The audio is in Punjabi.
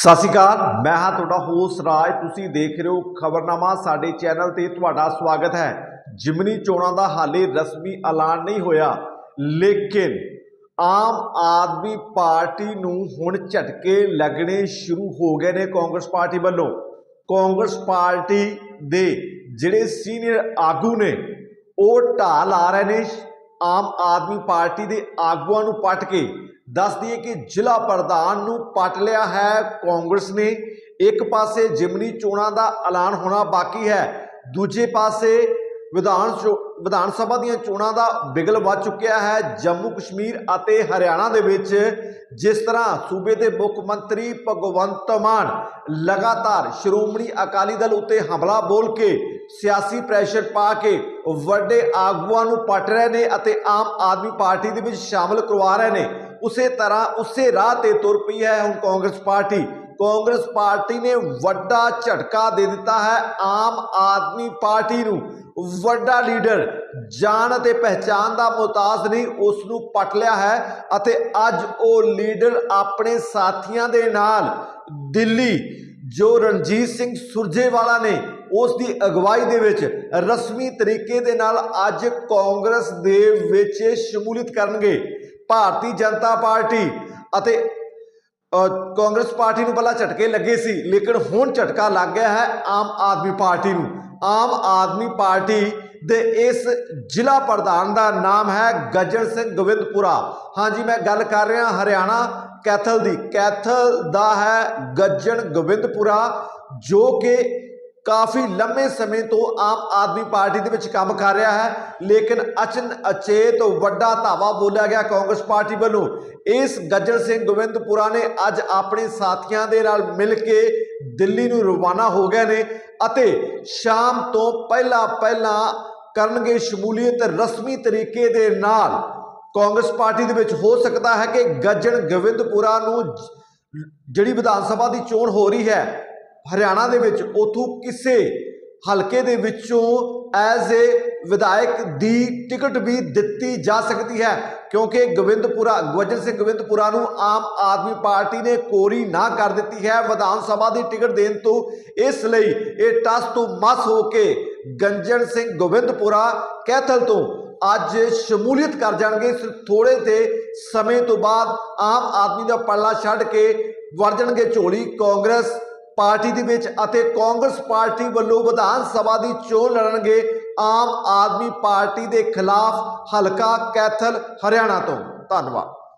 ਸਤਿ ਸ਼੍ਰੀ ਅਕਾਲ, ਮੈਂ ਹਾਂ ਤੁਹਾਡਾ ਹੋਸਟ ਰਾਜ। ਤੁਸੀਂ ਦੇਖ ਰਹੇ ਹੋ ਖਬਰਨਾਮਾ, ਸਾਡੇ ਚੈਨਲ ਤੇ ਤੁਹਾਡਾ ਸਵਾਗਤ ਹੈ। ਜਿਮਨੀ ਚੋਣਾਂ ਦਾ ਹਾਲੇ ਰਸਮੀ ਐਲਾਨ ਨਹੀਂ ਹੋਇਆ, ਲੇਕਿਨ ਆਮ ਆਦਮੀ ਪਾਰਟੀ ਨੂੰ ਹੁਣ ਝਟਕੇ ਲੱਗਣੇ ਸ਼ੁਰੂ ਹੋ ਗਏ ਨੇ ਕਾਂਗਰਸ ਪਾਰਟੀ ਵੱਲੋਂ। ਕਾਂਗਰਸ ਪਾਰਟੀ ਦੇ ਜਿਹੜੇ ਸੀਨੀਅਰ ਆਗੂ ਨੇ, ਉਹ ਢਾਲ ਆ ਰਹੇ ਨੇ ਆਮ ਆਦਮੀ ਪਾਰਟੀ ਦੇ ਆਗੂਆਂ ਨੂੰ ਪੱਟ ਕੇ। ਦੱਸ ਦਈਏ ਕਿ ਜ਼ਿਲ੍ਹਾ ਪ੍ਰਧਾਨ ਨੂੰ ਪੱਟ ਲਿਆ ਹੈ ਕਾਂਗਰਸ ਨੇ। ਇੱਕ ਪਾਸੇ ਜਿਮਨੀ ਚੋਣਾਂ ਦਾ ਐਲਾਨ ਹੋਣਾ ਬਾਕੀ ਹੈ, ਦੂਜੇ ਪਾਸੇ ਵਿਧਾਨ ਚੋ- ਵਿਧਾਨ ਸਭਾ ਦੀਆਂ ਚੋਣਾਂ ਦਾ ਬਿਗਲ ਵੱਜ ਚੁੱਕਿਆ ਹੈ। ਜੰਮੂ ਕਸ਼ਮੀਰ ਅਤੇ ਹਰਿਆਣਾ ਦੇ ਵਿੱਚ ਜਿਸ ਤਰ੍ਹਾਂ ਸੂਬੇ ਦੇ ਮੁੱਖ ਮੰਤਰੀ ਭਗਵੰਤ ਮਾਨ ਲਗਾਤਾਰ ਸ਼੍ਰੋਮਣੀ ਅਕਾਲੀ ਦਲ ਉੱਤੇ ਹਮਲਾ ਬੋਲ ਕੇ ਸਿਆਸੀ ਪ੍ਰੈਸ਼ਰ ਪਾ ਕੇ ਵੱਡੇ ਆਗੂਆਂ ਨੂੰ ਪੱਟ ਰਹੇ ਨੇ ਅਤੇ ਆਮ ਆਦਮੀ ਪਾਰਟੀ ਦੇ ਵਿੱਚ ਸ਼ਾਮਲ ਕਰਵਾ ਰਹੇ ਨੇ, ਉਸੇ ਤਰ੍ਹਾਂ ਉਸੇ ਰਾਹ ਤੇ ਤੁਰ ਪਈ ਹੈ ਹੁਣ ਕਾਂਗਰਸ ਪਾਰਟੀ। ਕਾਂਗਰਸ ਪਾਰਟੀ ਨੇ ਵੱਡਾ ਝਟਕਾ ਦੇ ਦਿੱਤਾ ਹੈ ਆਮ ਆਦਮੀ ਪਾਰਟੀ ਨੂੰ। ਵੱਡਾ ਲੀਡਰ, ਜਾਣ ਅਤੇ ਪਹਿਚਾਨ ਦਾ ਮੁਹਤਾਜ ਨਹੀਂ ਉਸ ਨੂੰ ਪਟ ਲਿਆ ਹੈ ਅਤੇ ਅੱਜ ਉਹ ਲੀਡਰ ਆਪਣੇ ਸਾਥੀਆਂ ਦੇ ਨਾਲ ਦਿੱਲੀ, ਜੋ ਰਣਜੀਤ ਸਿੰਘ ਸੁਰਜੇਵਾਲਾ ਨੇ ਉਸ ਦੀ ਅਗਵਾਈ ਦੇ ਵਿੱਚ ਰਸਮੀ ਤਰੀਕੇ ਦੇ ਨਾਲ ਅੱਜ ਕਾਂਗਰਸ ਦੇ ਵਿੱਚ ਸ਼ਮੂਲੀਅਤ ਕਰਨਗੇ। ਭਾਰਤੀ ਜਨਤਾ ਪਾਰਟੀ ਅਤੇ ਕਾਂਗਰਸ ਪਾਰਟੀ ਨੂੰ ਪਹਿਲਾਂ ਝਟਕੇ ਲੱਗੇ ਸੀ, ਲੇਕਿਨ ਹੁਣ ਝਟਕਾ ਲੱਗ ਗਿਆ ਹੈ ਆਮ ਆਦਮੀ ਪਾਰਟੀ ਨੂੰ। ਆਮ ਆਦਮੀ ਪਾਰਟੀ ਦੇ ਇਸ ਜ਼ਿਲ੍ਹਾ ਪ੍ਰਧਾਨ ਦਾ ਨਾਮ ਹੈ ਗੱਜਣ ਸਿੰਘ ਗੋਬਿੰਦਪੁਰਾ। ਹਾਂਜੀ, ਮੈਂ ਗੱਲ ਕਰ ਰਿਹਾ ਹਰਿਆਣਾ ਕੈਥਲ ਦੀ। ਕੈਥਲ ਦਾ ਹੈ ਗੱਜਣ ਗੋਬਿੰਦਪੁਰਾ, ਜੋ ਕਿ ਕਾਫੀ ਲੰਮੇ ਸਮੇਂ ਤੋਂ ਆਮ ਆਦਮੀ ਪਾਰਟੀ ਦੇ ਵਿੱਚ ਕੰਮ ਕਰ ਰਿਹਾ ਹੈ, ਲੇਕਿਨ ਅਚਨ ਅਚੇਤ ਵੱਡਾ ਧਾਵਾ ਬੋਲਿਆ ਗਿਆ ਕਾਂਗਰਸ ਪਾਰਟੀ ਵੱਲੋਂ। ਇਸ ਗੱਜਣ ਸਿੰਘ ਗੋਬਿੰਦਪੁਰਾ ਨੇ ਅੱਜ ਆਪਣੇ ਸਾਥੀਆਂ ਦੇ ਨਾਲ ਮਿਲ ਕੇ ਦਿੱਲੀ ਨੂੰ ਰਵਾਨਾ ਹੋ ਗਏ ਨੇ ਅਤੇ ਸ਼ਾਮ ਤੋਂ ਪਹਿਲਾਂ ਪਹਿਲਾਂ ਕਰਨਗੇ ਸ਼ਮੂਲੀਅਤ ਰਸਮੀ ਤਰੀਕੇ ਦੇ ਨਾਲ। ਕਾਂਗਰਸ ਪਾਰਟੀ ਦੇ ਵਿੱਚ ਹੋ ਸਕਦਾ ਹੈ ਕਿ ਗੱਜਣ ਗੋਬਿੰਦਪੁਰਾ ਨੂੰ ਜਿਹੜੀ ਵਿਧਾਨ ਸਭਾ ਦੀ ਚੋਣ ਹੋ ਰਹੀ ਹੈ ਹਰਿਆਣਾ ਦੇ ਵਿੱਚ ਉਥੋਂ ਕਿਸੇ ਹਲਕੇ ਦੇ ਵਿੱਚੋਂ ਐਜ਼ ਏ ਵਿਧਾਇਕ ਦੀ ਟਿਕਟ ਵੀ ਦਿੱਤੀ ਜਾ ਸਕਦੀ ਹੈ, ਕਿਉਂਕਿ ਗੋਬਿੰਦਪੁਰਾ ਗਵਜਨ ਸਿੰਘ ਗੋਬਿੰਦਪੁਰਾ ਨੂੰ ਆਮ ਆਦਮੀ ਪਾਰਟੀ ਨੇ ਕੋਰੀ ਨਾ ਕਰ ਦਿੱਤੀ ਹੈ। ਵਿਧਾਨ ਸਭਾ ਦੀ ਟਿਕਟ ਦੇਣ ਤੋਂ ਇਸ ਲਈ ਇਹ ਟਸ ਤੋਂ ਮਸ ਹੋ ਕੇ ਗੰਜਨ ਸਿੰਘ ਗੋਬਿੰਦਪੁਰਾ ਕੈਥਲ ਤੋਂ ਅੱਜ ਸ਼ਮੂਲੀਅਤ ਕਰ ਜਾਣਗੇ। ਥੋੜੇ ਤੇ ਸਮੇਂ ਤੋਂ ਬਾਅਦ ਆਮ ਆਦਮੀ ਦਾ ਪੱਲਾ ਛੱਡ ਕੇ ਵਰਜਣਗੇ ਝੋਲੀ। ਕਾਂਗਰਸ ਪਾਰਟੀ ਦੇ ਵਿੱਚ ਅਤੇ ਕਾਂਗਰਸ ਪਾਰਟੀ ਵੱਲੋਂ ਵਿਧਾਨ ਸਭਾ ਦੀ ਚੋਣ ਲੜਨਗੇ ਆਮ ਆਦਮੀ ਪਾਰਟੀ ਦੇ ਖਿਲਾਫ ਹਲਕਾ ਕੈਥਲ ਹਰਿਆਣਾ ਤੋਂ। ਧੰਨਵਾਦ।